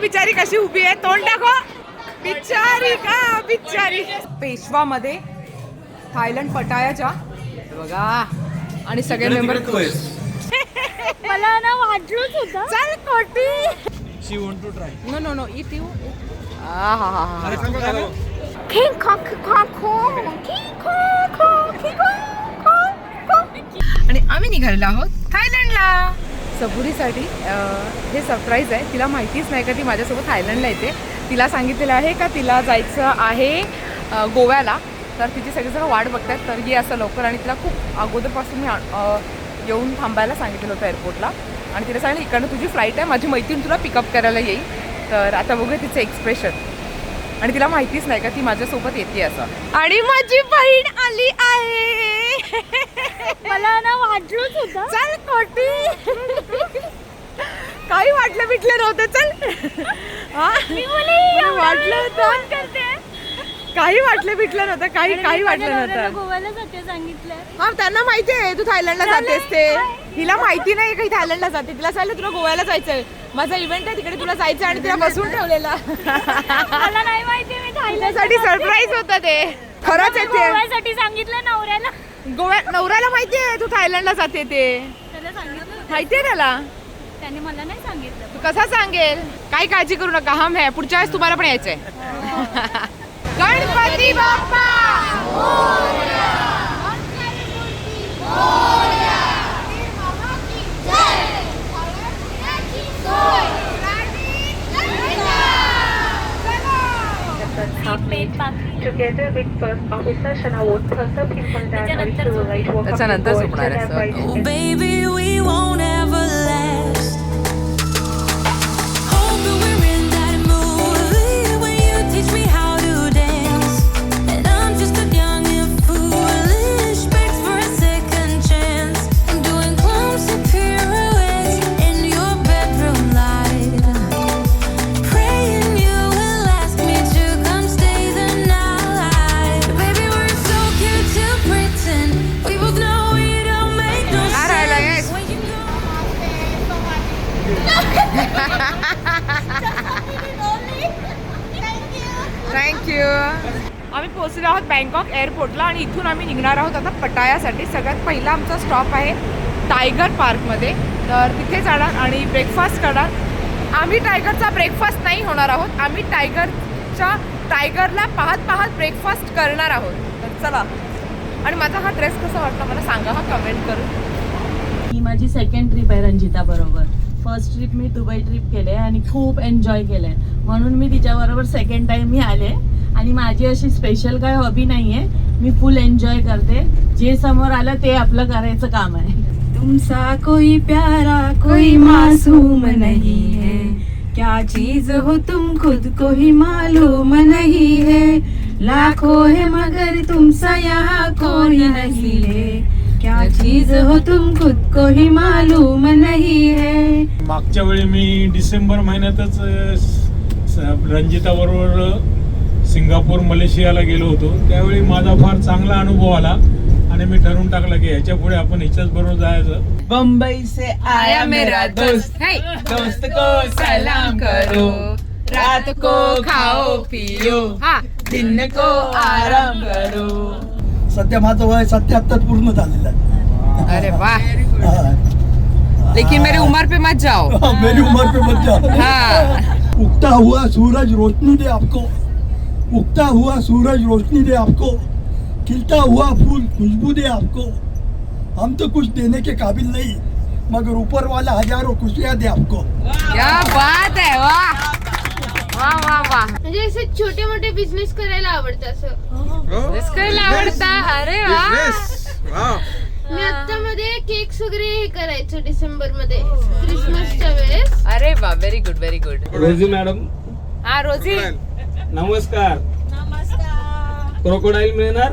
बिचारी कशी उभी आहे? तोंड दाखव. बिचारी का? बिचारी. पेशवामध्ये थायलंड पटायाच्या. बघा. आणि सगळे मेंबर मला ना वाटलंच होतं. चल कोटी she want to try no no no it you हा हा हा हा. खिंग खॉक खॉक खो खिंग खो खो खिंग खो खो खो आणि आम्ही निघालेलो आहोत थायलंडला. सबुरीसाठी हे सरप्राईज आहे. तिला माहितीच नाही का ती माझ्यासोबत थायलंडला येते. तिला सांगितलेलं आहे का तिला जायचं आहे गोव्याला? तर तिची सगळेजण वाट बघतात तर ये असं लवकर. आणि तिला खूप अगोदरपासून मी येऊन थांबायला सांगितलेलं होतं एअरपोर्टला आणि तिला सांगितलं इकडनं तुझी फ्लाईट आहे माझी मैत्रीण तुला पिकअप करायला येईल. तर आता बघूया तिचं एक्सप्रेशन आणि तिला माहितीच नाही का ती माझ्यासोबत येते असं. आणि माझी बहीण आली आहे. मला ना वाटलंच होतं. चल कोटी काही वाटलं बिटलं नव्हतं चल. हा? वाटलं होतं. काही वाटलं बिटलं नव्हतं काही काही वाटलं नव्हतं. गोव्याला जाते सांगितलं. हा त्यांना माहिती आहे तू थायलंडला जातेस ते. हिला माहिती नाही काही थायलंडला जाते. तिला सांगितलं तुला गोव्याला जायचंय. माझा इव्हेंट आहे तिकडे तुला जायचं आणि तिला बसून ठेवलेला. मला नाही माहिती मी थायलंड त्यासाठी सरप्राईज होतं ते. खरंच आहे सांगितलं नवऱ्याला. गोव्या नवऱ्याला माहिती आहे तू थायलंडला जाते ते. त्याला सांगितलं होतं. माहिती आहे त्याला? त्याने मला नाही सांगितलं. तू कसा सांगेल? काही काळजी करू नका हम है पुढच्या वेळेस तुम्हाला पण यायचंय. गणपती बाप्पा! पेट बाकी together with first officer Shanawood Purser, pinpoint that she will light walk up. That's another Oh, baby, we won't have. Bangkok आणि इथून आम्ही निघणार आहोत आता पटायासाठी. सगळ्यात पहिला आमचा स्टॉप आहे टायगर पार्कमध्ये तर तिथे जाणार आणि ब्रेकफास्ट करणार. आम्ही टायगरचा ब्रेकफास्ट नाही होणार आहोत. आम्ही टायगरच्या टायगरला पाहत पाहत ब्रेकफास्ट करणार आहोत. तर चला. आणि माझा हा ड्रेस कसा वाटला मला सांगा हा कमेंट करून. ही माझी सेकंड ट्रिप आहे रंजिता बरोबर. फर्स्ट ट्रिप मी दुबई ट्रिप केले आणि खूप एन्जॉय केले म्हणून मी तिच्याबरोबर सेकंड टाइम मी आले. आणि माझी अशी स्पेशल काय हॉबी नाही आहे मी फुल एन्जॉय करते. जे समोर आलं ते आपलं करायचं काम आहे. तुमसा कोई प्यारा कोई मासूम नहीं है. क्या चीज हो तुम खुद को ही मालूम नहीं है. लाखों है मगर तुमसा यहाँ कोई नहीं है. क्या चीज हो तुम खुद को ही मालूम नहीं है. मागच्या वेळी मी डिसेंबर महिन्यातच रंजिता बरोबर सिंगापूर मलेशियाला गेलो होतो. त्यावेळी माझा फार चांगला अनुभव आला आणि मी ठरवून टाकलं की ह्याच्या पुढे आपण हिच्याच बरोबर जायचं. बम्बई से आया मेरा दोस्त. Hey! दोस्त को सलाम करो. रात को खाओ पियो. हा. दिन को आराम करो. सध्या माझं वय सत्याहत्तर पूर्ण झालेलं आहे. अरे वा. हा. लेकिन मेरी उम्र पे मत जाओ. मेरी उम्र पे मत जाओ. हाँ. उगता हुआ सूरज रोशनी दे आपको. उगता हुआ सूरज रोशनी दे आपको खिलता हुआ फूल खुशबू दे आपको। हम तो कुछ देने के काबिल नहीं मगर ऊपर वाला हजारों खुशियाँ दे आपको। क्या बात है वाह। वाह वाह वाह। म्हणजे असे छोटे मोठे बिझनेस करायला आवडतं असं. बिस्किट आवडता? अरे वा. मी आता मध्ये केक्स वगैरे हे करायचं डिसेंबरमध्ये क्रिसमसच्या वेळेस. अरे वा very good very good Rosy madam हा रोजी नमस्कार क्रोकोडाईल मिळणार?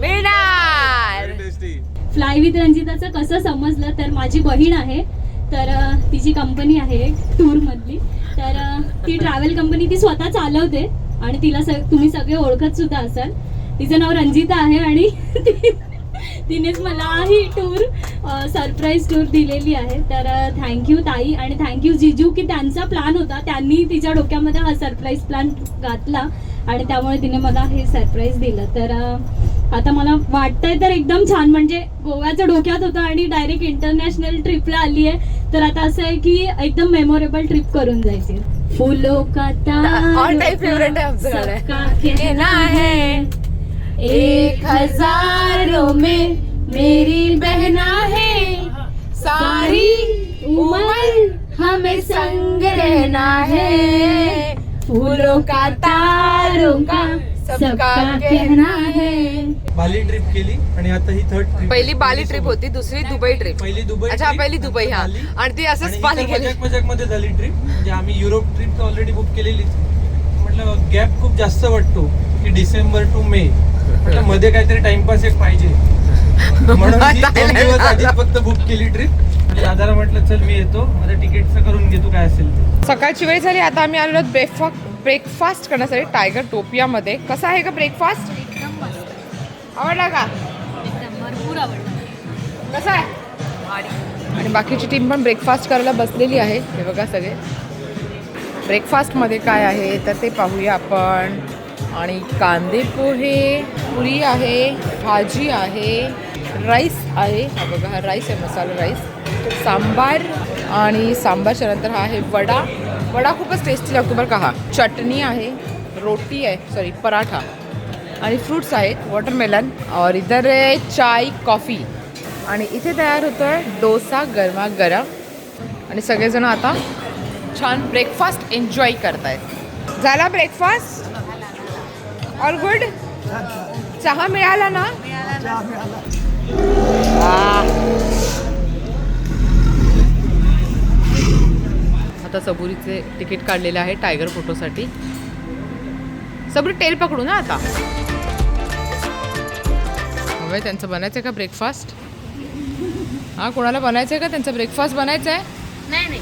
मिळणार! फ्लाय विथ रंजिताचं कसं समजलं तर माझी बहीण आहे तर तिची कंपनी आहे टूर मधली. तर ती ट्रॅव्हल कंपनी ती स्वतः चालवते आणि तिला तुम्ही सगळे ओळखत सुद्धा असाल. तिचं नाव रंजिता आहे आणि ती तिनेच मला ही टूर सरप्राईज टूर दिलेली आहे. तर थँक्यू ताई आणि थँक्यू जिजू की त्यांचा प्लॅन होता. त्यांनी तिच्या डोक्यामध्ये हा सरप्राईज प्लॅन घातला. आणि त्यामुळे तिने मला हे सरप्राईज दिलं. तर आता मला वाटतंय तर एकदम छान. म्हणजे गोव्याचं डोक्यात होतं आणि डायरेक्ट इंटरनॅशनल ट्रिपला आली आहे तर आता असं आहे की एकदम मेमोरेबल ट्रिप करून जायची. फुलो का एक हजारों में मेरी बहना है। सारी उम्र हमें संग रहना है। फूलों का तारों का सबका कहना है। बाली ट्रिप केली आणि आता ही थर्ड ट्रिप पहिली बाली ट्रिप होती दुसरी दुबई ट्रिप पहिली दुबई अच्छा trip, पहिली दुबई हा. बाली. आणि ती असंच बाली गेली मजाक मजाकमध्ये झाली ट्रिप म्हणजे आम्ही युरोप ट्रिप ऑलरेडी बुक केलेली म्हटलं गॅप खूप जास्त वाटतो की डिसेंबर टू मे. म्हटलं मध्ये काहीतरी टाइमपास एक पाहिजे. म्हणून दोन दिवस आधी फक्त बुक केली ट्रिप दादाला म्हटलं चल मी येतो. माझं तिकीटचं करून घेतो काय असेल ते. सकाळची वेळ झाली आता आम्ही आलो ब्रेकफास्ट ब्रेकफास्ट करण्यासाठी टायगर टोपियामध्ये कसा आहे का ब्रेकफास्ट आवडला का? भरपूर आवडलं. कसा आहे? आणि बाकीची टीम पण ब्रेकफास्ट करायला बसलेली आहे. हे बघा सगळे. ब्रेकफास्टमध्ये काय आहे तर ते पाहूया आपण. आणि कांदे पोहे पुरी आहे भाजी आहे राईस आहे. हा बघा हा राईस आहे मसाला राईस सांबार आणि सांबारच्या नंतर हा आहे वडा. वडा खूपच टेस्टी लागतो बरं का हा. चटणी आहे रोटी आहे सॉरी पराठा. आणि फ्रूट्स आहेत वॉटरमेलन और इधर आहे चाय कॉफी आणि इथे तयार होतो आहे डोसा गरमागरम. आणि सगळेजण आता छान ब्रेकफास्ट एन्जॉय करतायत. झाला ब्रेकफास्ट ऑल गुड चहा मिळाला ना? आता सबुरीचे तिकीट काढलेले आहे टायगर फोटोसाठी. सबरी टेल पकडू ना आता. हवंय त्यांचं बनायचं आहे का ब्रेकफास्ट हा कोणाला बनायचं आहे का त्यांचा ब्रेकफास्ट बनायचा आहे नाही नाही.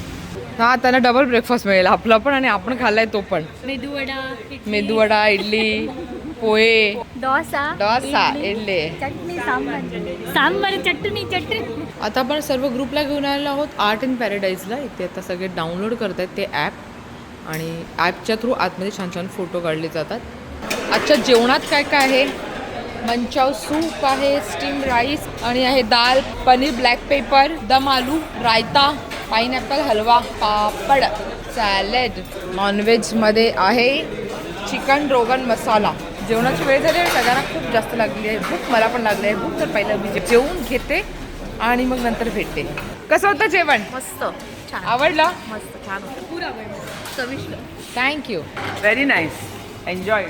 हा त्यांना डबल ब्रेकफास्ट मिळेल आपला पण आणि आपण खाल्लाय तो पण. मेदू वडा मेदूवडा इडली पोहे. डोसा डोसा इडली. चटणी सांबार. सांबार चटणी चटणी. आता आपण सर्व ग्रुपला घेऊन आलेलो आहोत. आर्ट इन पॅराडाईजला. इथे आता सगळे डाउनलोड करत आहेत ते ॲप आणि ॲपच्या थ्रू आतमध्ये छान छान फोटो काढले जातात. आजच्या जेवणात काय काय आहे? मंचाव सूप आहे स्टीम राईस आणि आहे दाल पनीर ब्लॅक पेपर दम आलू रायता पाईनॅपल हलवा पापड सॅलेड नॉनव्हेजमध्ये आहे चिकन रोगन मसाला. जेवणाची वेळ झाली सगळ्यांना खूप जास्त लागली आहे. भूक मला पण लागली आहे. भूक तर पहिलं मी जेवून घेते. आणि मग नंतर भेटते. कसं होतं जेवण? मस्त. छान. आवडलं? मस्त छान होतं. चविष्ट. थँक्यू व्हेरी नाईस एन्जॉय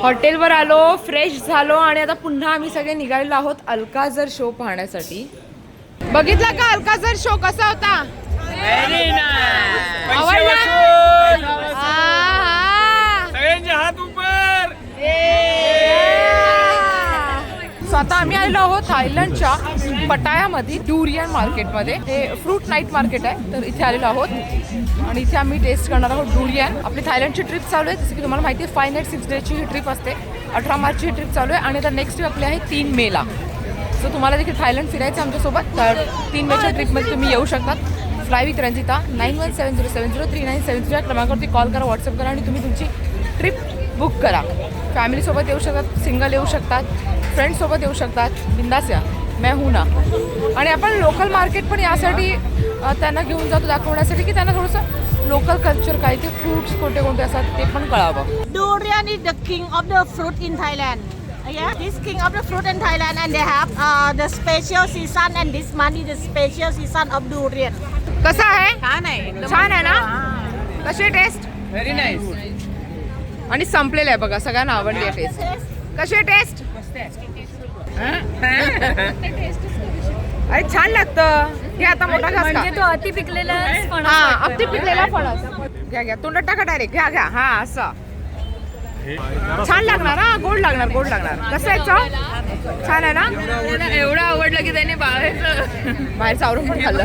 हॉटेलवर आलो फ्रेश झालो आणि आता पुन्हा आम्ही सगळे निघालेलो आहोत अलकाझर शो पाहण्यासाठी. बघितला का अलकाझर शो कसा होता? व्हेरी नाईस आवडला आहा. सगळ्यांचे हात उपर सो आता आम्ही आलेलो आहोत थायलंडच्या पटायामध्ये डुरियन मार्केटमध्ये. हे फ्रूट नाईट मार्केट आहे तर इथे आलेलो आहोत. आणि इथे आम्ही टेस्ट करणार आहोत डुरियन आपली थायलंडची ट्रिप चालू आहे जसं की तुम्हाला माहिती आहे फाय नाईट सिक्स डेची ही ट्रिप असते. अठरा मार्चची ही ट्रिप चालू आहे. आणि आता नेक्स्ट ट्रिप आपली आहे तीन मेला सो तुम्हाला देखील थायलंड फिरायचं आहे आमच्यासोबत तर तीन मेच्या ट्रिपमध्ये तुम्ही येऊ शकतात. Fly with Ranjita nine one seven zero seven zero three nine seven zero या क्रमांकावरती कॉल करा व्हॉट्सअप करा आणि तुम्ही तुमची ट्रिप बुक करा. फॅमिलीसोबत येऊ शकतात सिंगल येऊ शकतात. फ्रेंड्ससोबत येऊ शकतात. बिंदास या. मैं हूं ना. आणि आपण लोकल मार्केट पण यासाठी त्यांना घेऊन जातो दाखवण्यासाठी की त्यांना थोडंसं लोकल कल्चर काय ते फ्रूट्स कोणते कोणते असतात ते पण कळावं. Durian is the king of the fruit in Thailand. Yeah, he's king of the fruit in Thailand, and they have uh, the special season, and this month is the special season of durian. कसं आहे? छान आहे. छान आहे ना? कशी taste very nice आणि संपलेलं आहे बघा सगळ्यांना आवडली आहे टेस्ट कशी आहे टेस्ट अरे छान लागतं. हे आता मोठा घास म्हणजे खा. तो अति पिकलेला फणस हा वाटतोय. अगदी मला. पिकलेला फणस. घ्या घ्या. तोंडात टाका डायरेक्ट घ्या घ्या. हा असं. छान लागणार हा? गोड लागणार गोड लागणार. कसं आहे चव? छान आहे ना? एवढं आवडलं की त्याने बाहेरचं बाहेरचं आवरून पण खाल्लं.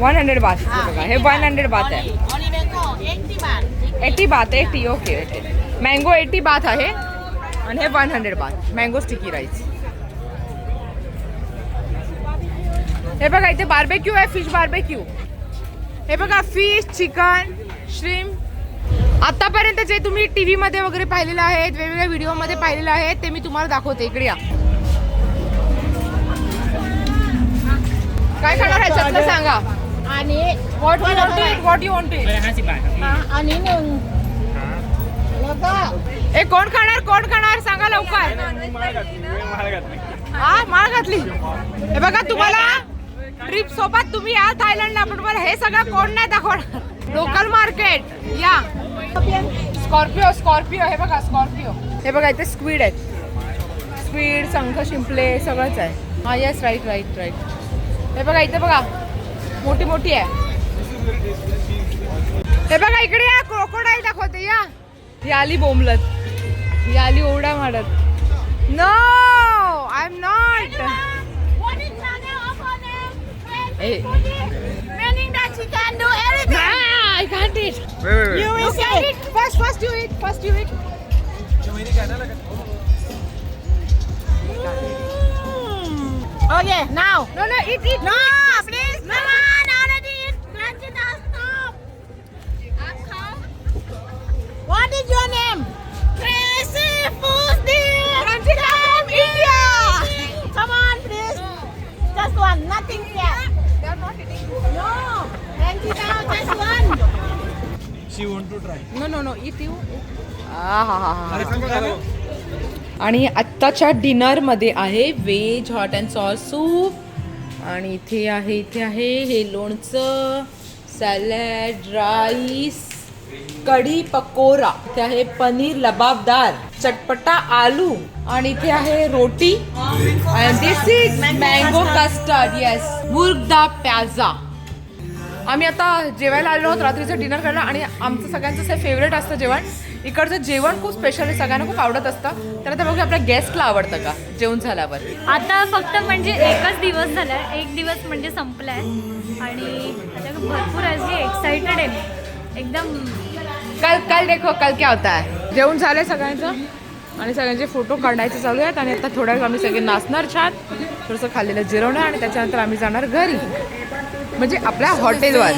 वन हंड्रेड बात आहे बघा हे वन हंड्रेड बात आहे. Only mango, 80 baht. Eighty baht eighty okay okay. Mango eighty baht आहे. आणि हे one hundred baht mango sticky rice हे बघा इथे बार्बेक्यू आहे फिश बार्बेक्यू हे बघा फिश चिकन श्रीम आतापर्यंत जे तुम्ही टी व्हीमध्ये वगैरे पाहिलेलं आहेत वेगवेगळ्या व्हिडिओमध्ये पाहिलेलं आहे ते मी तुम्हाला दाखवते. इकडे या. काय खाणार आहे? सगळं सांगा. आणि what what you want to आणि ए कोण खाणार? कोण खाणार? सांगा लवकर. हा माळ घातली? हे बघा तुम्हाला ट्रिप सोबत तुम्ही या थायलंडला पण तुम्हाला हे सगळं कोण नाही दाखवणार. लोकल मार्केट या. स्कॉर्पिओ स्कॉर्पिओ हे बघा स्कॉर्पिओ हे बघा इथे स्क्वीड आहेत. स्क्वीड शंख शिंपले सगळंच आहे. हा येस राईट राईट राईट हे बघा इथे बघा. मोठी मोठी आहे. हे बघा इकडे या क्रोकोडाईल दाखवते या. ही आली बोंबलत ಯಾಲಿ ಓಡಾ ಮಾಡತ್ no I am not Meaning that she can do everything. Nah, I can't eat. Wait, wait, wait. You will no, say it. First, first you eat. First you eat. Oh, mm. Okay, now. No, no, eat, eat. No, eat. please. No, no. What is your name? Food Tracy Fusdi. Ranjita from India. Come on, please. Just one, nothing here. No, Ranjita, just one. She want to try. No, no, no. Eat you. हा हा हा आणि आत्ताच्या डिनरमध्ये आहे veg hot and sauce soup आणि इथे आहे इथे आहे हे लोणचं सॅलड राईस कढी पकोरा इथे आहे पनीर लबाबदार चटपटा आलू आणि इथे आहे रोटी. This is mango custard yes मुर्गदा प्याजा. आम्ही आता जेवायला आलो आहोत रात्रीचं डिनर करायला आणि आमचं सगळ्यांचं असं फेवरेट असतं जेवण. इकडचं जेवण खूप स्पेशल आहे सगळ्यांना खूप आवडत असतं. तर आता बघू आपल्या गेस्टला आवडतं का जेवण झाल्यावर. आता फक्त म्हणजे एकच दिवस झाला एक दिवस म्हणजे संपलाय. आणि आता भरपूर अशी एक्साइटेड आहे एकदम कल कल देखो कल क्या होता है? जेवण झालंय सगळ्यांचं आणि सगळ्यांचे फोटो काढायचे चालू आहेत आणि आता थोड्या वेळ आम्ही सगळे नाचणार छान. थोडंसं खाल्लेलं जिरवणार आणि त्याच्यानंतर आम्ही जाणार घरी. म्हणजे आपल्या हॉटेलवर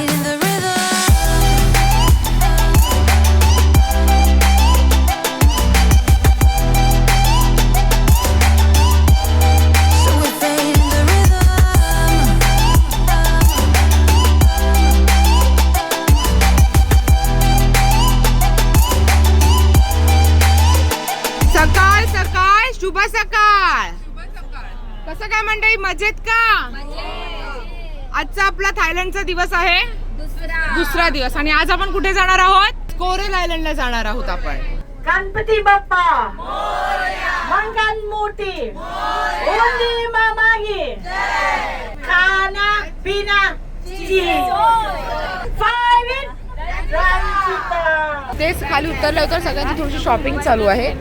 कसं काय मंडळी मजेत का? आजचा आपला थायलंडचा दिवस आहे. दुसरा. दिवस. आणि आज आपण कुठे जाणार आहोत? कोरेल आयलंडला जाणार आहोत आपण. गणपती बाप्पा. मंगल मूर्ती. मामागी खाना पिना तेच खाली उतरल्या उतर सगळ्यांची थोडीशी शॉपिंग चालू आहे.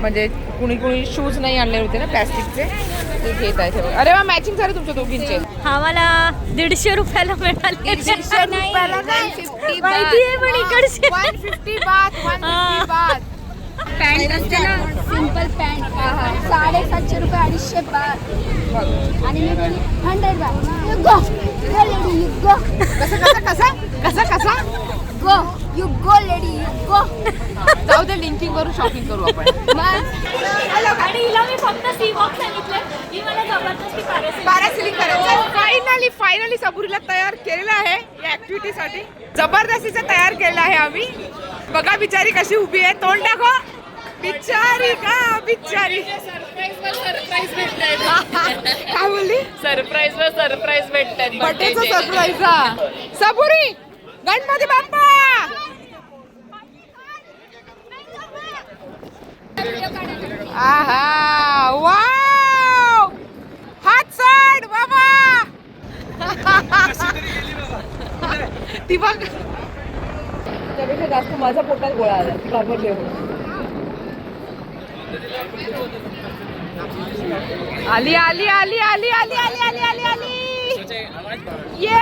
म्हणजे कुणी कुणी शूज नाही आणले होते ना प्लॅस्टिकचे ते घेत हे बघा. अरे वा मॅचिंग झाले तुमच्या दोघींचे. हा मला दीडशे रुपयाला मिळाले. माहिती आहे पण इकडचे. One fifty baht one fifty baht pant असते ना. सिंपल पॅन्ट साडेसातशे रुपये अडीचशे बार आणि मी बोलली hundred baht you go go lady you go कसं कसं कसं? कसं कसं? Go you go lady you go जाऊ दे लिंकिंग करू शॉपिंग करू आपण. आणि हिला मी फक्त सी वॉक सांगितलं ही मला जबरदस्ती पॅरासिलिंग पॅरासिलिंग करायचं. फायनली फायनली सबुरीला तयार केलेलं आहे या ऍक्टिव्हिटीसाठी जबरदस्तीचं तयार केलेलं आहे आम्ही. बघा बिचारी कशी उभी आहे. तोंड दाखव. बिचारी का बिचारी. काय बोलली? सरप्राईज वर सरप्राईज बर्थडेचं सरप्राईज हा. सबुरी गणपती बाप्पा! आहा वाव! हात सोड बाबा! ती बघ. त्यापेक्षा जास्त माझ्या पोटात गोळा आला घाबरले आली आली आली आली आली आली आली आली आली. ये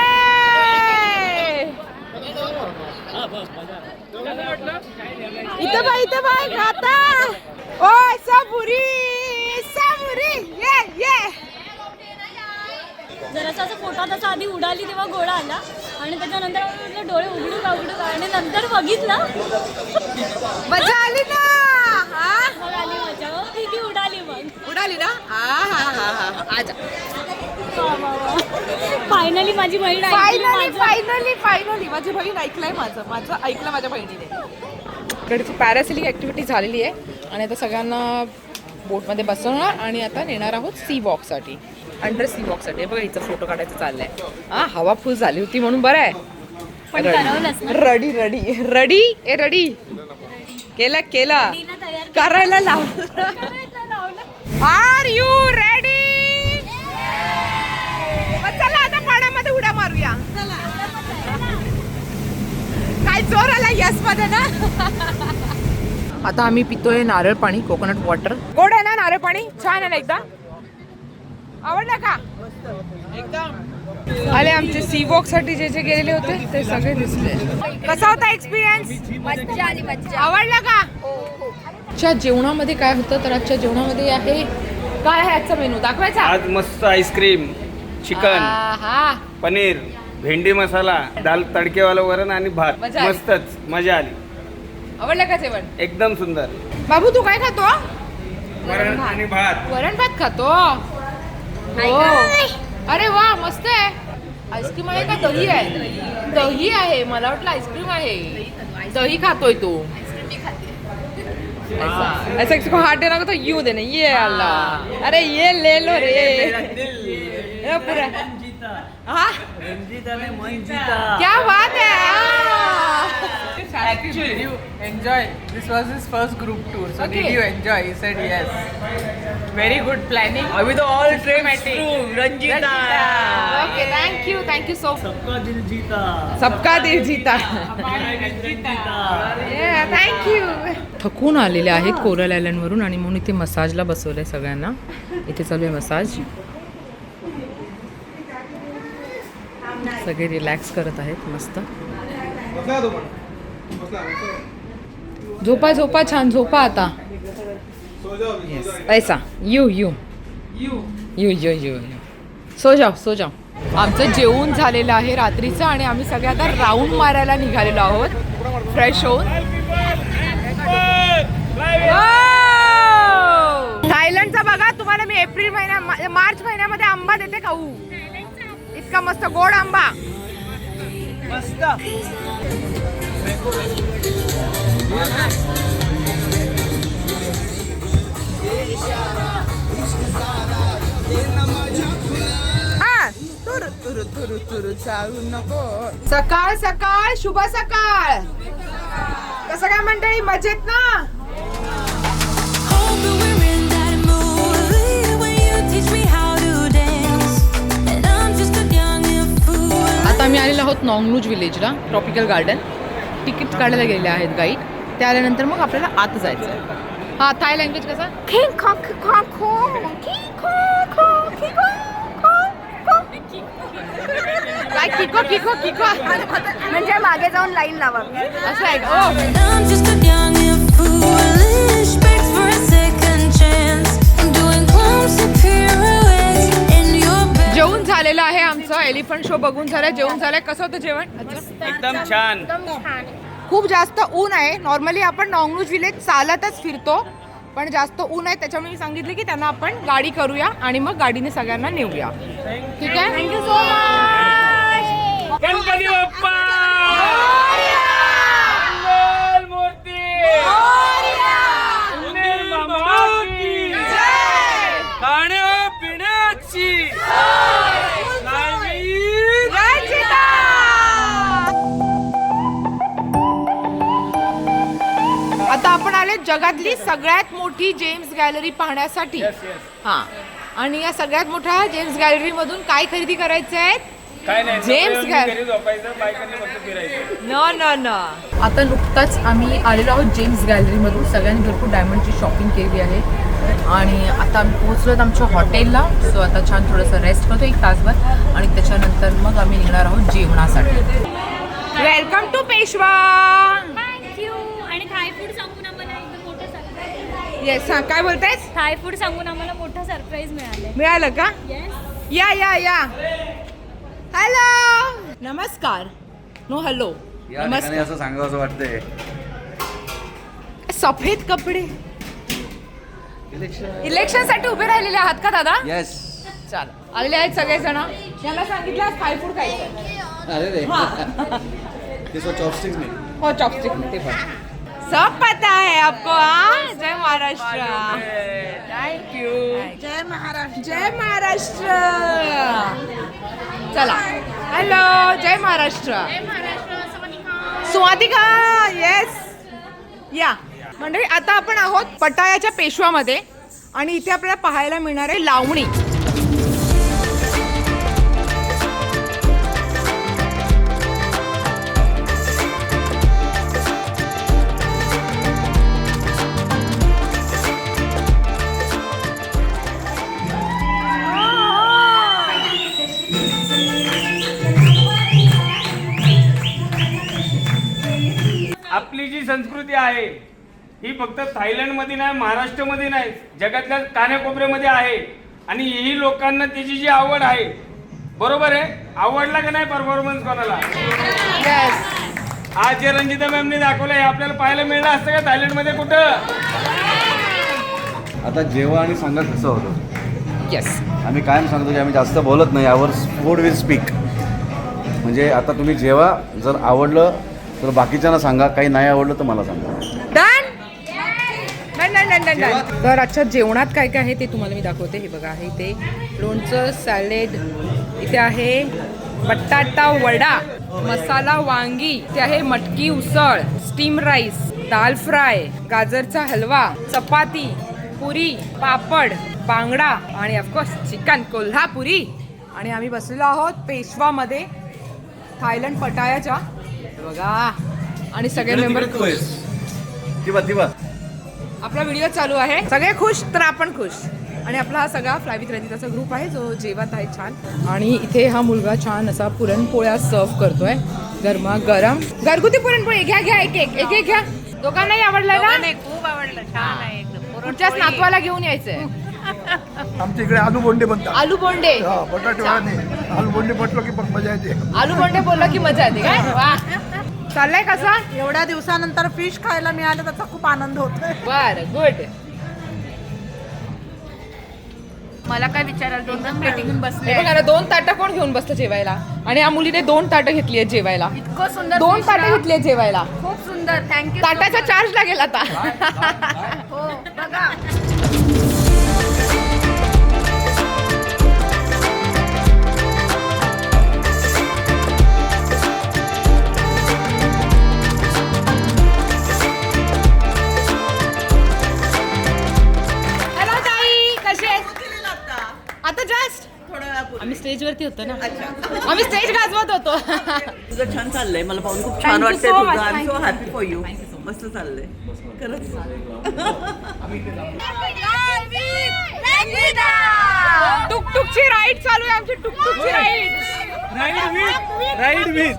इथं बाय इथं बाय गाता ओ सबुरी सबुरी. ये ये. जरासा असं पोटात असं आधी उडाली तेव्हा गोळा आला. आणि त्याच्यानंतर म्हटलं डोळे उघडू का उघडू का आणि नंतर बघितलं. मजा आली ना? हा? मग आली मजा. भीती उडाली मग. उडाली ना? हा हा हा हा. आजा. फायनली माझी बहीण ऐकली फायनली माझं. फायनली फायनली माझी बहीण ऐकलंय माझं. माझं ऐकलं माझ्या बहिणीने. इकडची पॅरासिलिंग ॲक्टिव्हिटी झालेली आहे. आणि आता सगळ्यांना बोटमध्ये बसवणार आणि आता नेणार आहोत सी वॉकसाठी अंडर सी वॉकसाठी बघा हिचा फोटो काढायचा चाललाय. हा हवा फुल झाली होती म्हणून बरं आहे. रडी रडी रडी ए रडी केला केला. करायला लावलं. आर यू रेडी चला आता काय जोर आला यसमध्ये ना? आता आम्ही पितोय नारळ पाणी कोकोनट वॉटर गोड आहे ना नारळ पाणी? छान आहे ना एकदा आवडलं का? एकदम. आले आमचे सी वॉकसाठी जे जे गेलेले होते ते सगळे दिसले. कसा होता एक्सपिरियन्स आवडला का? हो हो. आजच्या जेवणामध्ये काय होतं? तर आजच्या जेवणामध्ये आहे काय आहे आजचा मेनू दाखवायचा? आज मस्त आईस्क्रीम चिकन हा पनीर भेंडी मसाला दाल तडकेवाला वरण आणि भात. मजा आली. मस्तच मजा आली. आवडलं का जेवण? एकदम सुंदर. बाबू तू काय खातो? वरण आणि भात. वरण भात खातो? हो. अरे वा मस्त आहे. आईस्क्रीम आहे का दही आहे? दही आहे मला वाटलं आईस्क्रीम आहे. दही खातोय तू. ऐसा ऐसा किसी को हाथ देना हो तो यूं देना. ये अल्लाह. अरे ये ले लो रे. ये पूरा. हाँ रणजिता क्या बात आहे enjoy this first group tour so you enjoy you said very good planning avi all dream I think okay thank you so सबका दिल जीता सबका थँक यू थकून आलेले आहेत कोरल आयलंड वरून आणि म्हणून इथे मसाजला बसवलंय सगळ्यांना. इथे चालू आहे मसाज सगळे रिलॅक्स करत आहेत मस्त. झोपा झोपा छान झोपा आता. Yes. ऐसा you you you you you you so जाओ सो जाओ. आमचं जेवण झालेलं आहे रात्रीचं आणि आम्ही सगळे आता राऊंड मारायला निघालेलो आहोत. फ्रेश होऊन! थायलंडचा बघा तुम्हाला मी एप्रिल महिन्या मार्च महिन्यामध्ये आंबा देते खाऊ. इतका मस्त गोड आंबा. हा. तुरु तुरु तुरु तुरु चालू नको. सकाळ सकाळ शुभ सकाळ. कसं काय मंडळी मजेत ना? आता आम्ही आलेलो आहोत नॉंगनूज विलेजला ट्रॉपिकल गार्डन तिकीट काढायला गेले आहेत गाईड ते आल्यानंतर मग आपल्याला आत जायचं आहे हा थाय लँग्वेज कसा? काय किको किको किको म्हणजे मागे जाऊन लाईन लावा. असं आहे का? झालेलं आहे आमचं एलिफंट शो. बघून झालं जेवण झालंय. कसं होतं जेवण? एकदम छान. खूप जास्त ऊन आहे. नॉर्मली आपण नॉंगनूज विलेज चालतच फिरतो पण जास्त ऊन आहे. त्याच्यामुळे मी सांगितले की त्यांना आपण गाडी करूया आणि मग गाडीने सगळ्यांना नेऊया. ठीक आहे? Thank you so much Ganpati Bappa! जगातली सगळ्यात मोठी जेम्स गॅलरी पाहण्यासाठी. हा. आणि या सगळ्यात मोठ्या जेम्स गॅलरी मधून काय खरेदी करायचे आहेत? काय नाही जेम्स झोपायला गॅल- घरी झोपायचं बायकांनी फक्त फिरायचं. न न न. आता नुकताच आम्ही आलेलो आहोत जेम्स गॅलरीमधून. सगळ्यांनी भरपूर डायमंडची शॉपिंग केली आहे. आणि आता आम्ही पोहोचलो आहोत आमच्या हॉटेलला सो आता छान थोडंसं रेस्ट करतो एक तासभर. आणि त्याच्यानंतर मग आम्ही निघणार आहोत जेवणासाठी. वेलकम टू पेशवा थँक्यू आणि थाय फूड सांगून आम्हाला एकदम मोठं सरप्राईज येस हां काय बोलतायस? थाय फूड सांगून आम्हाला मोठं सरप्राईज मिळालं मिळालं का? येस या या या. हॅलो नमस्कार. नो हॅलो या ठिकाणी असं सांगावं असं वाटतंय. सफेद कपडे. इलेक्शनसाठी उभे राहिलेले आहात का दादा? येस चाल आलेले आहेत सगळेजण. याला सांगितलं आज थाय फूड खायचं अरे रे. हा. ते चॉपस्टिक्स नाही हो चॉपस्टिक ते पण. सब पता है आपको हाँ? जय महाराष्ट्र। थैंक यू जय महाराष्ट्र। जय महाराष्ट्र। चला। हॅलो जय महाराष्ट्र। स्वातिका येस या. मंडळी आता आपण आहोत पटायाच्या पेशवामध्ये आणि इथे आपल्याला पाहायला मिळणार आहे लावणी. संस्कृती आहे. ही फक्त थायलंडमध्ये नाही महाराष्ट्रामध्ये नाही जगातल्या कानाकोपऱ्यामध्ये आहे. आणि ही लोकांना त्याची जी आवड आहे बरोबर आहे? आवडला का नाही परफॉर्मन्स कोणाला? आज जे रंजिता मॅमने दाखवलं हे आपल्याला पाहायला मिळलं असतं का थायलंडमध्ये कुठं? आता जेव्हा आणि सांगा कसं होतं? येस आम्ही कायम सांगतो की आम्ही जास्त बोलत नाही आवर फूड विल स्पीक म्हणजे आता तुम्ही जेव्हा जर आवडलं तर बाकीच्यांना सांगा काही नाही आवडलं तर मला सांगा. Done done done done done done तर आजच्या जेवणात काय काय आहे ते तुम्हाला मी दाखवते. हे बघा आहे इथे लोणचं सॅलेड इथे आहे बटाटा वडा मसाला वांगी इथे आहे मटकी उसळ स्टीम राईस दाल फ्राय गाजरचा हलवा चपाती पुरी पापड बांगडा आणि ऑफकोर्स चिकन कोल्हापुरी. आणि आम्ही बसलेलो आहोत पेशवामध्ये थायलंड पटायाच्या. बघा. आणि सगळे मेंबर खुश. दिवा दिवा आपला व्हिडिओ चालू आहे. सगळे खुश तर आपण खुश. आणि आपला हा सगळा फ्लाय विथ रंजिताचा ग्रुप आहे जो जेवत आहे छान. आणि इथे हा मुलगा छान असा पुरणपोळ्या सर्व करतोय. गरमा गरम. घरगुती पुरणपोळी. घ्या घ्या एक एक एक एक घ्या. दोघांनाही आवडला ना? खूप आवडलं. छान आहे पुढच्याच नातवाला घेऊन यायचंय. आमच्या इकडे आलू बोंडे बनतात. आलू बोंडे. हा बटाटे वडा नाही आलू बोंडे म्हटलं की मजा येते. आलू बोंडे बोललं की मजा येते. काय? वा. चाललंय कसा एवढ्या दिवसानंतर फिश खायला मिळालं त्याचा खूप आनंद होतोय. बर गुड मला काय विचाराल दोन प्लेटी घेऊन बसले बघा दोन ताटं कोण घेऊन बसतं जेवायला? आणि या मुलीने दोन ताटं घेतली आहेत जेवायला. इतकं सुंदर दोन fish ताटं ना. घेतली आहेत जेवायला. खूप सुंदर. थँक्यू ताटाचा चार्ज लागेल आता. हो बघा. होतो ना आम्ही स्टेज गाजवत होतो तुझं छान चाललंय मला पाहून खूप Thank छान you वाटतंय so तुझं much. I am Thank so you. Happy for you मस्त चाललंय खरंच टुकटुकची राईड चालू आहे आमची टुकटुकची राईड राईड विथ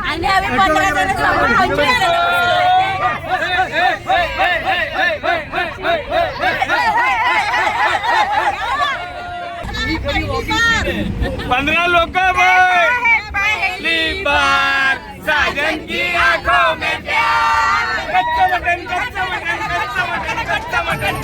आणि आम्ही पंधरा जण समोर पंचवीस जण बसलोय. पंद्रह लोग पहली बार. साजन की आंखों में प्यार कच्चा मटन कच्चा मटन कच्चा मटन कच्चा मटन